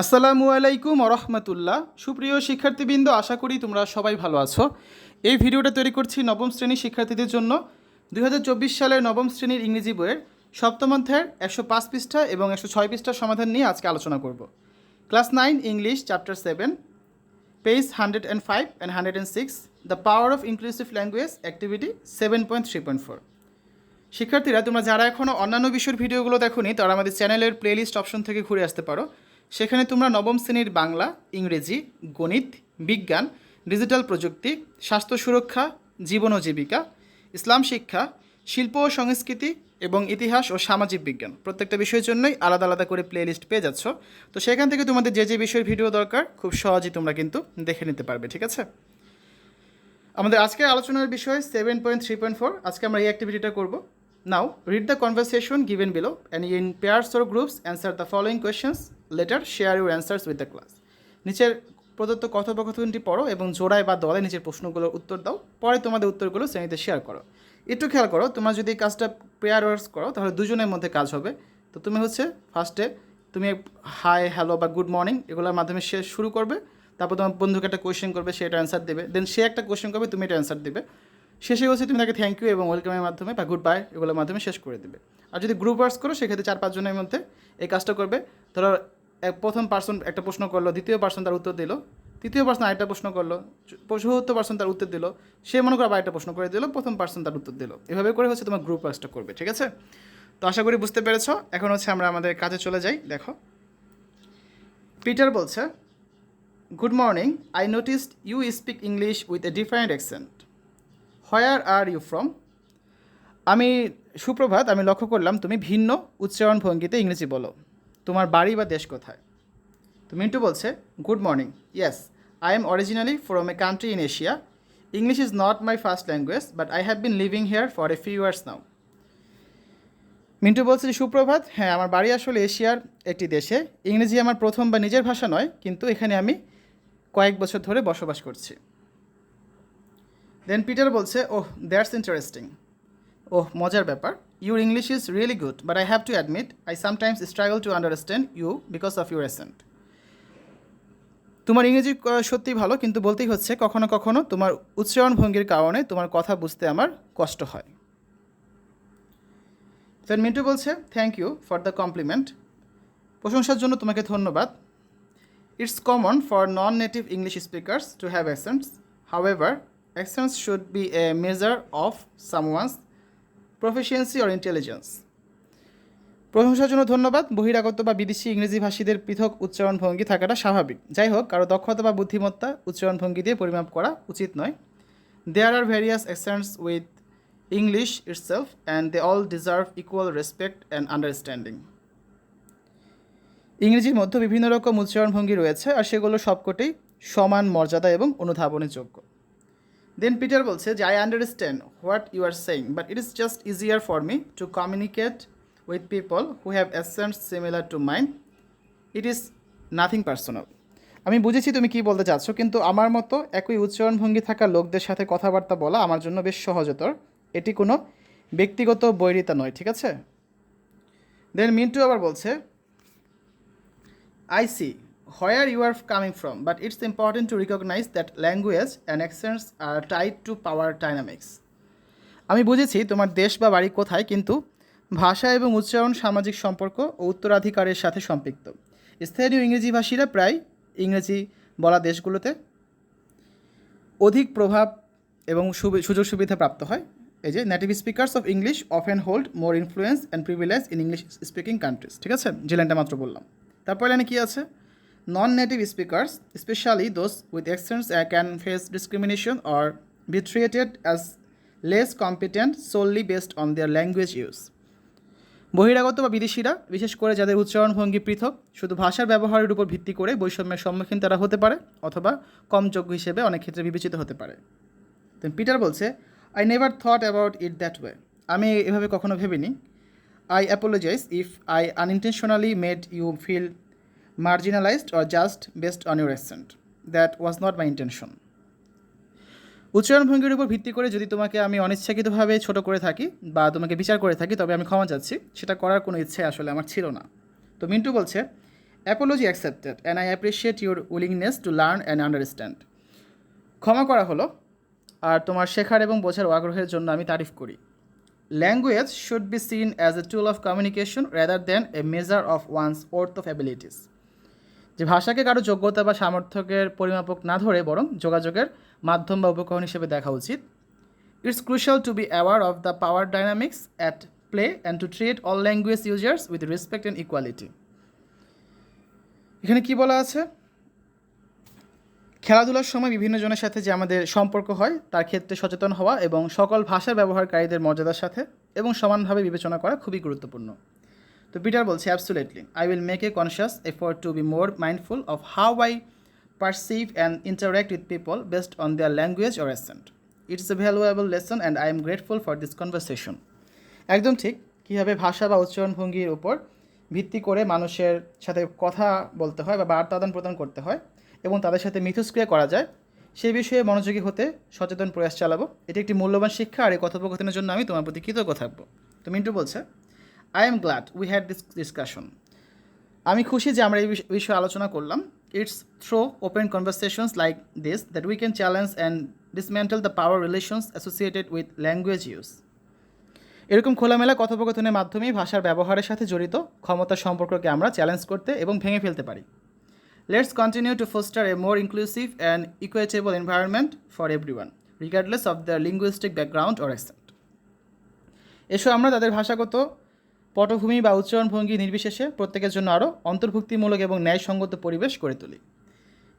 আসসালামু আলাইকুম রহমতুল্লাহ। সুপ্রিয় শিক্ষার্থীবৃন্দ, আশা করি তোমরা সবাই ভালো আছো। এই ভিডিওটা তৈরি করছি নবম শ্রেণির শিক্ষার্থীদের জন্য। দু হাজার চব্বিশ সালের নবম শ্রেণির ইংরেজি বইয়ের সপ্তম একশো পাঁচ পৃষ্ঠা এবং একশো ছয় পৃষ্ঠার সমাধান নিয়ে আজকে আলোচনা করব। Class nine, English, chapter seven, page hundred and five and hundred and six, the power of inclusive language activity seven point three point four. শিক্ষার্থীরা, তোমরা যারা এখনও অন্যান্য বিষয়ের ভিডিওগুলো দেখোনি, তারা আমাদের চ্যানেলের প্লেলিস্ট অপশন থেকে ঘুরে আসতে পারো। সেখানে তোমরা নবম শ্রেণির বাংলা, ইংরেজি, গণিত, বিজ্ঞান, ডিজিটাল প্রযুক্তি, স্বাস্থ্য সুরক্ষা, জীবন ও জীবিকা, ইসলাম শিক্ষা, শিল্প ও সংস্কৃতি এবং ইতিহাস ও সামাজিক বিজ্ঞান। প্রত্যেকটা বিষয়ের জন্যই আলাদা আলাদা করে প্লে লিস্ট পেয়ে যাচ্ছ। তো সেখান থেকে তোমাদের যে যে বিষয়ের ভিডিও দরকার, খুব সহজেই তোমরা কিন্তু দেখে নিতে পারবে, ঠিক আছে? আমাদের আজকের আলোচনার বিষয় seven point three point four আজকে আমরা এই অ্যাক্টিভিটিটা করব। Now read the conversation given below and in pairs or groups answer the following questions later share your answers with the class নিচের প্রদত্ত কথোপকথনটি পড়ো এবং জোড়ায় বা দলে নিচের প্রশ্নগুলোর উত্তর দাও। পরে তোমাদের উত্তরগুলো শ্রেণীতে শেয়ার করো। একটু খেয়াল করো, তোমরা যদি কাজটা পেয়ার ওয়ার্স করো, তাহলে দুজনের মধ্যে কাজ হবে। তো তুমি হচ্ছে ফার্স্টে তুমি হাই হ্যালো বা গুড মর্নিং এগুলোর মাধ্যমে শেষ শুরু করবে, তারপর তোমার বন্ধুকে একটা কোয়েশ্চেন করবে, সে এটা অ্যান্সার দেবে। দেন সে একটা কোয়েশ্চেন করবে, তুমি এটা অ্যান্সার দেবে। শেষে হচ্ছে তুমি তাকে থ্যাংক ইউ এবং ওয়েলকামের মাধ্যমে বা গুড বাই এগুলোর মাধ্যমে শেষ করে দেবে। আর যদি গ্রুপ ওয়ার্কস করো, সেক্ষেত্রে চার পাঁচজনের মধ্যে এই কাজটা করবে। ধরো প্রথম পার্সন একটা প্রশ্ন করল, দ্বিতীয় পার্সন তার উত্তর দিল। তৃতীয় পার্সন আরেকটা প্রশ্ন করল, চতুর্থ পার্সন তার উত্তর দিল। সে মনে করো আবার একটা প্রশ্ন করে দিল, প্রথম পার্সন তার উত্তর দিল। এভাবে করে হচ্ছে তোমার গ্রুপ ওয়ার্কসটা করবে, ঠিক আছে? তো আশা করি বুঝতে পেরেছ। এখন হচ্ছে আমরা আমাদের কাজে চলে যাই, দেখো। পিটার বলছে good morning I noticed you speak English with a different accent where are you from আমি, সুপ্রভাত, আমি লক্ষ্য করলাম তুমি ভিন্ন উচ্চারণ ভঙ্গিতে ইংরেজি বলো। তোমার বাড়ি বা দেশ কোথায়? তো মিন্টু বলছে good morning yes I am originally from a country in Asia English is not my first language but I have been living here for a few years now Mintu বলছে সুপ্রভাত হ্যাঁ আমার বাড়ি আসলে এশিয়ার একটি দেশে। ইংরেজি আমার প্রথম বা নিজের ভাষা নয়, কিন্তু এখানে আমি কয়েক বছর ধরে বসবাস করছি। দেন পিটার বলছে, ওহ দ্যাটস ইন্টারেস্টিং ওহ, মজার ব্যাপার। Your English is really good but I have to admit I sometimes struggle to understand you because of your accent তোমার ইংরেজি সত্যি ভালো, কিন্তু বলতেই হচ্ছে কখনো কখনো তোমার উচ্চারণ ভঙ্গির কারণে তোমার কথা বুঝতে আমার কষ্ট হয়। দেন মিন্টু বলছে thank you for the compliment প্রশংসার জন্য তোমাকে ধন্যবাদ। It's common for non native English speakers to have accents however accents should be a measure of someone's proficiency or intelligence প্রশংসার জন্য ধন্যবাদ। বহিরাগত বা বিদেশি ইংরেজি ভাষীদের পৃথক উচ্চারণ ভঙ্গি থাকাটা স্বাভাবিক। যাই হোক, কারও দক্ষতা বা বুদ্ধিমত্তা উচ্চারণ ভঙ্গি দিয়ে পরিমাপ করা উচিত নয়। There are various accents with English itself and they all deserve equal respect and understanding ইংরেজির মধ্যে বিভিন্ন রকম উচ্চারণ ভঙ্গি রয়েছে আর সেগুলো সবকটি সমান মর্যাদা এবং অনুধাবনের যোগ্য দেন পিটার বলছে যে I understand what you are saying but it is just easier for me to communicate with people who have accents similar to mind it is nothing personal আমি বুঝেছি তুমি কি বলতে চাচ্ছ, কিন্তু আমার মতো একই উচ্চারণ ভঙ্গি থাকা লোকদের সাথে কথাবার্তা বলা আমার জন্য বেশ সহজতর। এটি কোনো ব্যক্তিগত বৈরিতা নয়, ঠিক আছে? দেন মিন্টু আবার বলছে I see. Where you are coming from, but it's important to recognize that language and accents are tied to power dynamics. আমি বুঝেছি তোমার দেশ বা বাড়ি কোথায় কিন্তু ভাষা এবং উচ্চারণ সামাজিক সম্পর্ক ও উত্তরাধিকারের সাথে সম্পৃক্ত। স্থানীয় ইংরেজি ভাষীরা প্রায় ইংরেজি বলা দেশগুলোতে অধিক প্রভাব এবং সুযোগ সুবিধা প্রাপ্ত হয়। এই যে native speakers of English often hold more influence and privilege in English speaking countries ঠিক আছে? যে লাইনটা মাত্র বললাম। তারপরে লাইনে কী আছে? Native speakers especially those with accents can face discrimination or be treated as less competent solely based on their language use বহিরাগত বা বিদেশিরা, বিশেষ করে যাদের উচ্চারণ ভঙ্গি পৃথক, শুধু ভাষার ব্যবহারের উপর ভিত্তি করে বৈষম্যের সম্মুখীন তারা হতে পারে অথবা কম যোগ্য হিসেবে অনেক ক্ষেত্রে বিবেচিত হতে পারে। তো পিটার বলছে I never thought about it that way আমি এভাবে কখনো ভেবিনি। I apologise if I unintentionally made you feel marginalised or just based on your accent that was not my intention উচ্চারণ ভঙ্গির উপর ভিত্তি করে যদি তোমাকে আমি অনিচ্ছাকৃতভাবে ছোট করে থাকি বা তোমাকে বিচার করে থাকি, তবে আমি ক্ষমা চাচ্ছি। সেটা করার কোনো ইচ্ছে আসলে আমার ছিল না। তো মিন্টু বলছে apology accepted and I appreciate your willingness to learn and understand ক্ষমা করা হলো, আর তোমার শেখার এবং বোঝার আগ্রহের জন্য আমি তারিফ করি। Language should be seen as a tool of communication rather than a measure of one's worth of abilities যে ভাষাকে কারও যোগ্যতা বা সামর্থ্যের পরিমাপক না ধরে বরং যোগাযোগের মাধ্যম বা উপকরণ হিসেবে দেখা উচিত। It's crucial to be aware of the power dynamics at play and to treat all language users with respect and equality এখানে কি বলা আছে? খেলাধুলার সময় বিভিন্ন জনের সাথে যে আমাদের সম্পর্ক হয়, তার ক্ষেত্রে সচেতন হওয়া এবং সকল ভাষার ব্যবহারকারীদের মর্যাদার সাথে এবং সমানভাবে বিবেচনা করা খুবই গুরুত্বপূর্ণ। তো পিটার বলছে absolutely I will make a conscious effort to be more mindful of how I perceive and interact with people based on their language or accent it's a valuable lesson and I am grateful for this conversation একদম ঠিক। কীভাবে ভাষা বা উচ্চারণভঙ্গির উপর ভিত্তি করে মানুষের সাথে কথা বলতে হয় বা বার্তা আদান প্রদান করতে হয় এবং তাদের সাথে মিথস্ক্রিয়া করা যায় সেই বিষয়ে মনোযোগী হতে সচেতন প্রয়াস চালাবো। এটি একটি মূল্যবান শিক্ষা আর এই কথোপকথনের জন্য আমি তোমার প্রতি কৃতজ্ঞ থাকব। তো মিন্টু বলছে I am glad we had this discussion আমি খুশি যে আমরা এই বিষ- বিষয়ে আলোচনা করলাম। It's through open conversations like this that we can challenge and dismantle the power relations associated with language use এরকম খোলামেলা কথোপকথনের মাধ্যমেই ভাষার ব্যবহারের সাথে জড়িত ক্ষমতার সম্পর্ককে আমরা চ্যালেঞ্জ করতে এবং ভেঙে ফেলতে পারি। Let's continue to foster a more inclusive and equitable environment for everyone regardless of the linguistic background or এসো আমরা তাদের ভাষাগত পটভূমি বা উচ্চারণ ভঙ্গি নির্বিশেষে প্রত্যেকের জন্য আরও অন্তর্ভুক্তিমূলক এবং ন্যায়সঙ্গত পরিবেশ করে তুলি।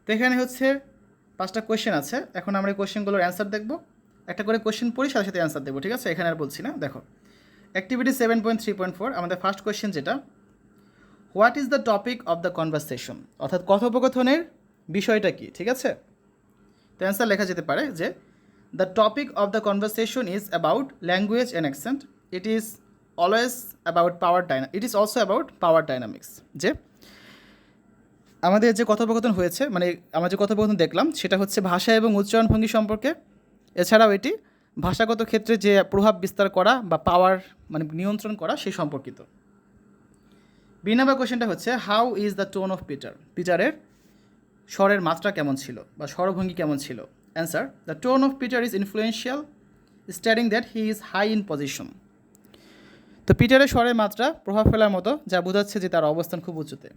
তো এখানে হচ্ছে পাঁচটা কোয়েশ্চেন আছে। এখন আমরা এই কোয়েশ্চেনগুলোর অ্যান্সার দেখব। একটা করে কোয়েশ্চেন পড়ি, সাথে সাথে অ্যান্সার দেবো, ঠিক আছে? এখানে আর বলছি না, দেখো। Activity seven point three point four আমাদের ফার্স্ট কোয়েশ্চেন যেটা what is the topic of the conversation অর্থাৎ কথোপকথনের বিষয়টা কি, ঠিক আছে? তো অ্যান্সার লেখা যেতে পারে যে the topic of the conversation is about language and accent it is always about power dyna it is also about power dynamics যে আমাদের যে কথোপকথন হয়েছে মানে আমরা যে কথোপকথন দেখলাম, সেটা হচ্ছে ভাষা এবং উচ্চারণ ভঙ্গি সম্পর্কে। এছাড়াও এটি ভাষাগত ক্ষেত্রে যে প্রভাব বিস্তার করা বা পাওয়ার মানে নিয়ন্ত্রণ করা সেই সম্পর্কিত। বি নাম্বার কোয়েশ্চেনটা হচ্ছে how is the tone of Peter পিটারের স্বরের মাত্রা কেমন ছিল বা স্বরভঙ্গি কেমন ছিল? Answer the tone of Peter is influential staring that he is high in position তো পিটারের স্বরের মাত্রা প্রভাব ফেলার মতো, যা বোঝাচ্ছে যে তার অবস্থান খুব উঁচুতে।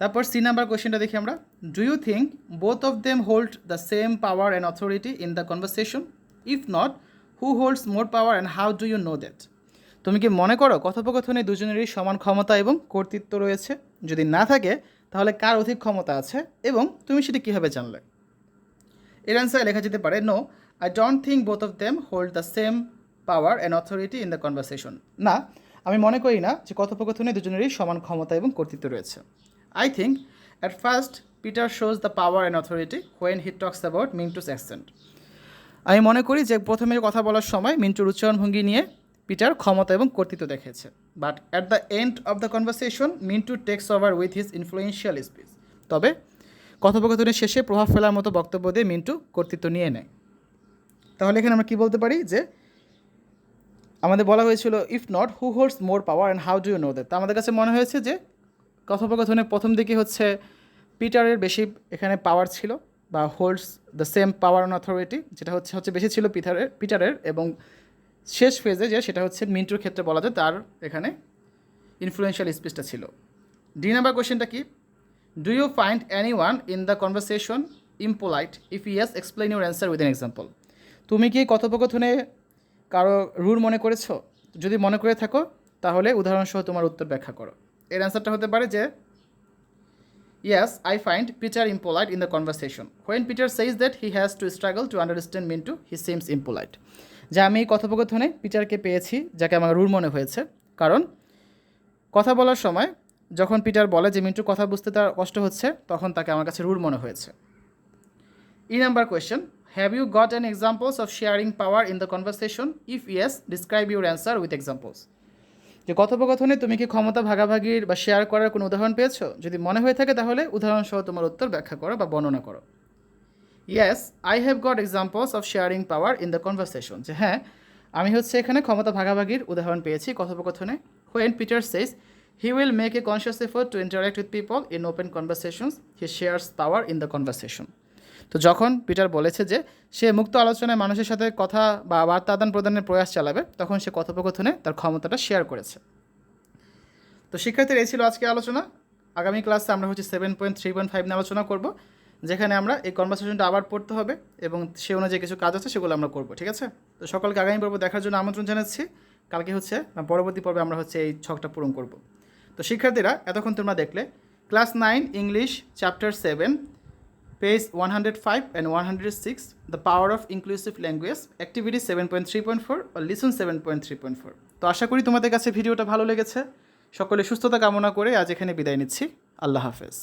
তারপর সি নাম্বার কোয়েশ্চেনটা দেখি আমরা। Do you think both of them hold the same power and authority in the conversation if not who holds more power and how do you know that তুমি কি মনে করো কথোপকথনে দুজনেরই সমান ক্ষমতা এবং কর্তৃত্ব রয়েছে? যদি না থাকে, তাহলে কার অধিক ক্ষমতা আছে এবং তুমি সেটি কীভাবে জানলে? এর অ্যান্সার লেখা যেতে পারে no I don't think both of them hold the same power and authority in the conversation না, আমি মনে করি না যে কথোপকথনে দুজনেরই সমান ক্ষমতা এবং কর্তৃত্ব রয়েছে। I think at first Peter shows the power and authority when he talks about Mintu's accent আমি মনে করি যে প্রথমে কথা বলার সময় মিন্টুর উচ্চারণভঙ্গি নিয়ে পিটার ক্ষমতা এবং কর্তৃত্ব দেখেছে। But at the end of the conversation Mintu takes over with his influential speech তবে কথোপকথনের শেষে প্রভাব ফেলার মতো বক্তব্য দিয়ে মিন্টু কর্তৃত্ব নিয়ে নেয়। তাহলে এখানে আমরা কী বলতে পারি? যে আমাদের বলা হয়েছিল if not who holds more power and how do you know that তা আমাদের কাছে মনে হয়েছে যে কথোপকথনের প্রথম দিকে হচ্ছে পিটারের বেশি এখানে পাওয়ার ছিল বা holds the same power and authority যেটা হচ্ছে হচ্ছে বেশি ছিল পিটারের পিটারের এবং শেষ ফেজে যে সেটা হচ্ছে মিন্টুর ক্ষেত্রে বলা যায় তার এখানে ইনফ্লুয়েন্সিয়াল স্পিচটা ছিল। ডি নাম্বার কোয়েশ্চেনটা কি? Do you find anyone in the conversation impolite if yes explain your answer with an example তুমি কি কথোপকথনে কারও রুল মনে করেছ যদি মনে করে থাকো তাহলে উদাহরণসহ তোমার উত্তর ব্যাখ্যা করো এর অ্যান্সারটা হতে পারে যে Yes, I find Peter impolite in the conversation. When Peter says that he has to struggle to understand Mintu, he seems impolite. যা আমি এই কথোপকথনে পিটারকে পেয়েছি যাকে আমার রুল মনে হয়েছে কারণ কথা বলার সময় যখন পিটার বলে যে মিন্টুর কথা বুঝতে তার কষ্ট হচ্ছে তখন তাকে আমার কাছে রুল মনে হয়েছে E number question have you got an examples of sharing power in the conversation if yes describe your answer with examples যে কথোপকথনে তুমি কি ক্ষমতা ভাগাভাগির বা শেয়ার করার কোনো উদাহরণ পেয়েছ? যদি মনে হয়ে থাকে তাহলে উদাহরণসহ তোমার উত্তর ব্যাখ্যা করো বা বর্ণনা করো। Yes I have got examples of sharing power in the conversation যে হ্যাঁ আমি হচ্ছে এখানে ক্ষমতা ভাগাভাগির উদাহরণ পেয়েছি কথোপকথনে। When Peter says he will make a conscious effort to interact with people in open conversations he shares power in the conversation তো যখন পিটার বলেছে যে সে মুক্ত আলোচনায় মানুষের সাথে কথা বা বার্তা আদান প্রদানের প্রয়াস চালাবে, তখন সে কথোপকথনে তার ক্ষমতাটা শেয়ার করেছে। তো শিক্ষার্থীর এই ছিল আজকে আলোচনা। আগামী ক্লাসে আমরা হচ্ছে seven point three point five নিয়ে আলোচনা করব, যেখানে আমরা এই কনভারসেশনটা আবার পড়তে হবে এবং সে অনুযায়ী কিছু কাজ আছে সেগুলো আমরা করব, ঠিক আছে? তো সকলকে আগামী পর্ব দেখার জন্য আমন্ত্রণ জানাচ্ছি। কালকে হচ্ছে পরবর্তী পর্বে আমরা হচ্ছে এই ছকটা পূরণ করব। তো শিক্ষার্থীরা, এতক্ষণ তোমরা দেখলে class nine English chapter seven page one hundred five and one hundred six the power of inclusive language activity seven point three point four listen seven point three point four তো আশা করি তোমাদের কাছে ভিডিওটা ভালো লেগেছে। সকলে সুস্থতা কামনা করে আজ এখানে বিদায় নিচ্ছি। আল্লাহ হাফেজ।